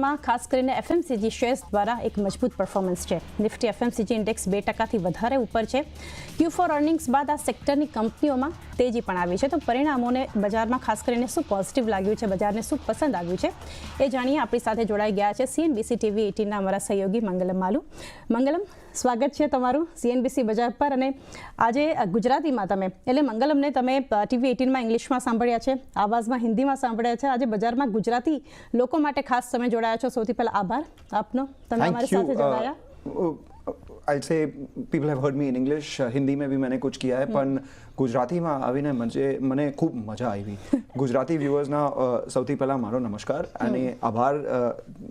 બજારમાં ખાસ કરીને એફએમસીજી શેર્સ દ્વારા એક મજબૂત પરફોર્મન્સ છે. નિફ્ટી એફએમસીજી ઇન્ડેક્સ બે ટકાથી વધારે ઉપર છે. ક્યુ ફોર અર્નિંગ્સ બાદ આ સેક્ટરની કંપનીઓમાં તેજી પણ આવી છે. તો પરિણામોને બજારમાં ખાસ કરીને શું પોઝિટિવ લાગ્યું છે? બજારને શું પસંદ આવ્યું છે? એ જાણીએ. આપણી સાથે જોડાઈ ગયા છે સીએનબીસી ટીવી એટીનના અમારા સહયોગી મંગલમ માલુ. મંગલમ સ્વાગત છે તમારું સીએનબીસી બજાર પર અને આજે ગુજરાતીમાં તમે એટલે મંગલમને તમે ટીવી એટીનમાં ઇંગ્લિશમાં સાંભળ્યા છે આવાઝમાં હિન્દીમાં સાંભળ્યા છે આજે બજારમાં ગુજરાતી લોકો માટે ખાસ તમે જોડાયા છો. સૌથી પહેલાં આભાર આપનો. તમે અમારી સાથે જોડાયા. I'll say people have heard me in English Hindi में भी मैंने कुछ किया है પણ ગુજરાતીમાં આવીને મને મને ખૂબ મજા આવી ગુજરાતી વ્યુઅર્સના સૌથી પહેલાં મારો નમસ્કાર અને આભાર અ,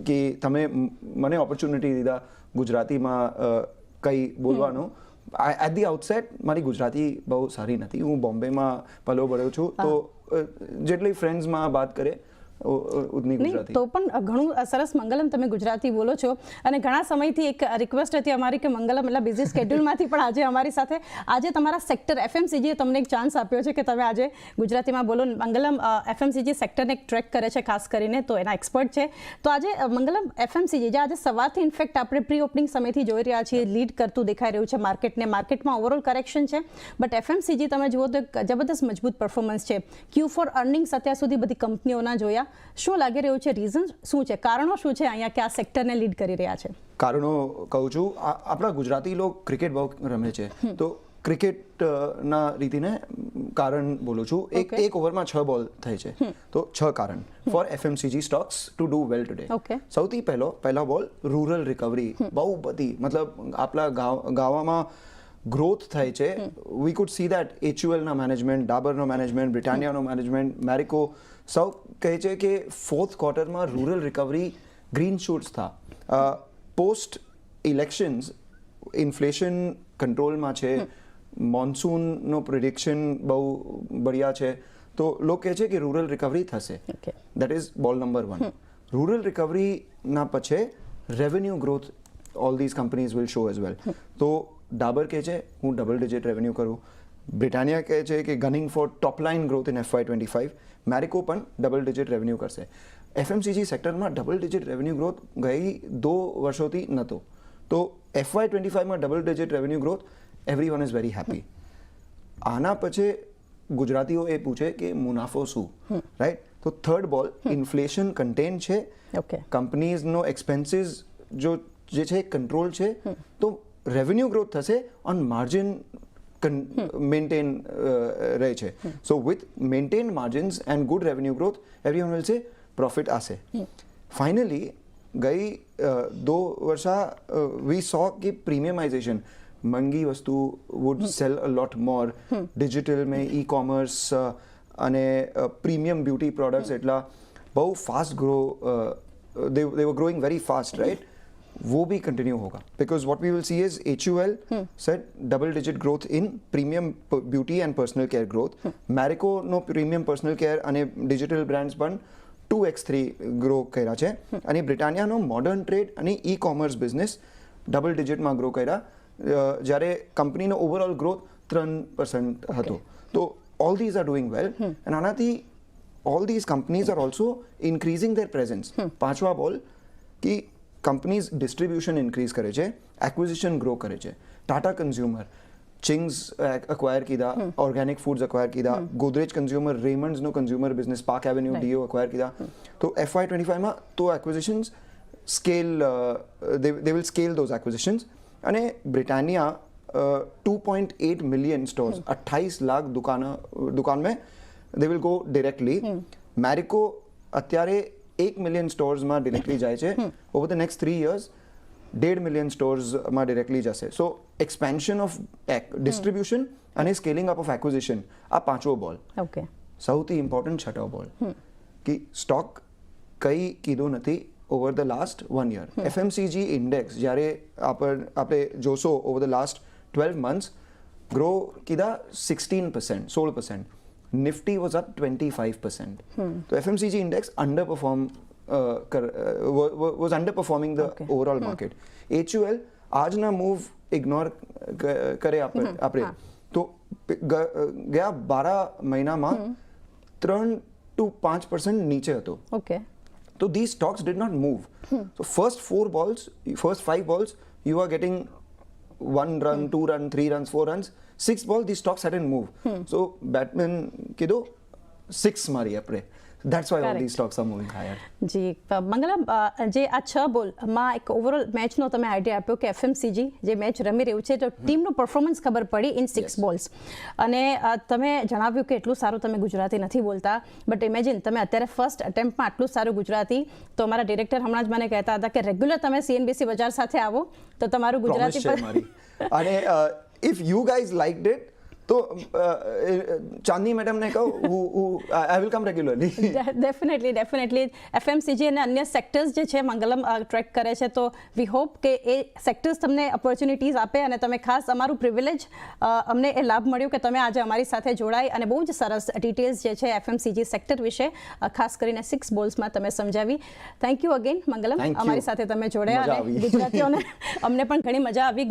કે તમે મ- મને ઓપોર્ચ્યુનિટી દીધા ગુજરાતીમાં અ, કંઈ બોલવાનો એટ ધી આઉટસેટ મારી ગુજરાતી બહુ સારી નથી હું બોમ્બેમાં પલો બળ્યો છું તો અ, જેટલી ફ્રેન્ડ્સમાં વાત કરે તો પણ ઘણું સરસ મંગલમ તમે ગુજરાતી બોલો છો. અને ઘણા સમયથી એક રિક્વેસ્ટ હતી અમારી કે મંગલમ એટલે બિઝી સ્કેડ્યુલમાંથી પણ આજે અમારી સાથે આજે તમારા સેક્ટર એફએમસીજીએ તમને એક ચાન્સ આપ્યો છે કે તમે આજે ગુજરાતીમાં બોલો. મંગલમ એફએમસીજી સેક્ટરને એક ટ્રેક કરે છે ખાસ કરીને તો એના એક્સપર્ટ છે. તો આજે મંગલમ એફએમસીજી જે આજે સવારથી ઇન્ફેક્ટ આપણે પ્રી ઓપનિંગ સમયથી જોઈ રહ્યા છીએ લીડ કરતું દેખાઈ રહ્યું છે માર્કેટને માર્કેટમાં ઓવરઓલ કરેક્શન છે બટ એફએમસીજી તમે જુઓ તો જબરદસ્ત મજબૂત પરફોર્મન્સ છે. ક્યુ ફોર અર્નિંગ્સ અત્યાર સુધી બધી કંપનીઓના જોયા. શું લાગી રહ્યું છે? રીઝન શું છે? કારણો શું છે? અહીંયા કે આ સેક્ટરને લીડ કરી રહ્યા છે? કારણો કહું છું આપણા ગુજરાતી લોકો ક્રિકેટ બહુ રમે છે. તો ક્રિકેટ અ, ના રીતિને કારણ બોલું છું. એક એક ઓવરમાં છ બોલ થાય છે. તો છ કારણ. For FMCG stocks to do well today. સૌથી પહેલો પહેલા બોલ રૂરલ રિકવરી બહુ બધી મતલબ આપણા ગાવ ગાવામાં ગ્રોથ થાય છે વી કુડ સી દેટ એચયુએલના મેનેજમેન્ટ ડાબરનો મેનેજમેન્ટ બ્રિટાનિયાનો મેનેજમેન્ટ મેરિકો સૌ કહે છે કે ફોર્થ ક્વાર્ટરમાં રૂરલ રિકવરી ગ્રીન શૂટ્સ થા. પોસ્ટ ઇલેક્શન્સ ઇન્ફ્લેશન કંટ્રોલમાં છે મોન્સૂનનો પ્રિડિક્શન બહુ બઢિયા છે. તો લોકો કહે છે કે રૂરલ રિકવરી થશે. That is ball number one rural રિકવરીના પછી revenue growth all these companies will show as well તો ડાબર કહે છે હું ડબલ ડિજિટ રેવન્યુ કરું. બ્રિટાનિયા કહે છે કે gunning for top line growth in FY twenty five Marico પણ ડબલ ડિજિટ રેવન્યુ કરશે. એફએમસીજી સેક્ટરમાં ડબલ ડિજિટ રેવન્યુ ગ્રોથ ગઈ દો વર્ષોથી નહોતો તો FY twenty ફાઇવમાં double digit revenue growth everyone is very happy આના પછી ગુજરાતીઓ એ પૂછે કે મુનાફો શું? રાઈટ તો થર્ડ બોલ ઇન્ફ્લેશન કન્ટેન છે. કંપનીઝનો એક્સપેન્સીસ જો જે છે કંટ્રોલ છે તો રેવન્યુ ગ્રોથ થશે on margin મેન્ટેન રહે છે. So with maintain margins and good revenue growth everyone will say profit આશે. Finally ગઈ દો વર્ષા વી સો કે પ્રીમિયમાઇઝેશન મંગી વસ્તુ would sell a lot more digital મેં ઈ કોમર્સ અને પ્રીમિયમ બ્યુટી પ્રોડક્ટ્સ એટલા બહુ fast grow they growing very fast right वो भी कंटिन्यू होगा because what we will see is H U L set double digit growth in premium beauty and personal care growth મેરિકોનો premium personal care અને digital brands પણ two x three grow કર્યા છે અને બ્રિટાનિયાનો modern trade અને e commerce business double ડિજિટમાં grow કર્યા અ, જ્યારે કંપનીનો ઓવરઓલ ગ્રોથ ત્રણ પર્સન્ટ હતો તો all these are doing well અને આનાથી all these companies are also increasing their presence પાંચમા બોલ કે કંપનીઝ ડિસ્ટ્રીબ્યુશન ઇન્ક્રીઝ કરે છે એક્વિઝિશન ગ્રો કરે છે. ટાટા કન્ઝ્યુમર ચિંગ્સ એક્વાયર કીધા ઓર્ગેનિક ફૂડ્સ અક્વાયર કીધા Godrej consumer રેમન્ડ્સનો consumer business park avenue deo acquire કીધા. તો એફઆઈ ટ્વેન્ટી ફાઈવમાં તો acquisitions scale they will scale those acquisitions અને Britannia two point eight million stores અઠ્ઠાઈસ lakh દુકાન દુકાન મેં they will go directly Marico અત્યારે એક મિલિયન સ્ટોર્સમાં ડિરેક્ટલી જાય છે. Over the next three years દેઢ million સ્ટોર્સમાં ડિરેક્ટલી જશે. સો એક્સપેન્શન ઓફ ડિસ્ટ્રીબ્યુશન અને સ્કેલિંગ અપ ઓફ એક્વિઝિશન આ પાંચવો બોલ ઓકે સૌથી ઇમ્પોર્ટન્ટ છઠ્ઠો બોલ કે સ્ટોક કઈ કીધું નથી over the last one year FMCG index જ્યારે આપણ આપણે જોશો over the last twelve months grow કીધા સિક્સટીન પર્સન્ટ સોળ percent Nifty was up twenty five percent તો FMCG index under perform was under performing the Okay. Overall market HUL આજના move ignore કરે આપણે આપણે તો ગ- ગયા બારા મહિનામાં ત્રણ ટુ પાંચ પર્સન્ટ નીચે હતો okay So these stocks did not move. So first four balls, first five balls, you are getting one run, two run, three runs, four runs. Six ball, these stocks hadn't moved. So Batman kiddo six mari apre. That's why all Correct. these stocks are moving higher. જી મંગલમ જે આ છ બોલમાં એક overall મેચનો તમે idea આપ્યો કે એફએમસીજી જે મેચ રમી રહ્યું છે તો ટીમનું પરફોર્મન્સ ખબર પડી ઇન સિક્સ બોલ્સ અને તમે જણાવ્યું કે એટલું સારું તમે ગુજરાતી નથી બોલતા બટ ઇમેજિન તમે અત્યારે ફર્સ્ટ અટેમ્પ્ટમાં આટલું સારું ગુજરાતી તો અમારા ડિરેક્ટર હમણાં જ મને કહેતા હતા કે રેગ્યુલર તમે સીએનબીસી બજાર સાથે આવો તો તમારું ગુજરાતી અને if you guys like it તો ચાંદની મેડમને હું I will come regularly definitely definitely FMCG અને અન્ય સેક્ટર્સ જે છે મંગલમ ટ્રેક કરે છે તો વી હોપ કે એ સેક્ટર્સ તમને ઓપોર્ચ્યુનિટીઝ આપે અને તમે ખાસ અમારું પ્રિવિલેજ અમને એ લાભ મળ્યો કે તમે આજે અમારી સાથે જોડાઈ અને બહુ જ સરસ ડિટેલ્સ જે છે એફએમસીજી સેક્ટર વિશે ખાસ કરીને સિક્સ બોલ્સમાં તમે સમજાવી. Thank you again Mangalam. અમારી સાથે તમે જોડાયા અને ગુજરાતીઓને અમને પણ ઘણી મજા આવી.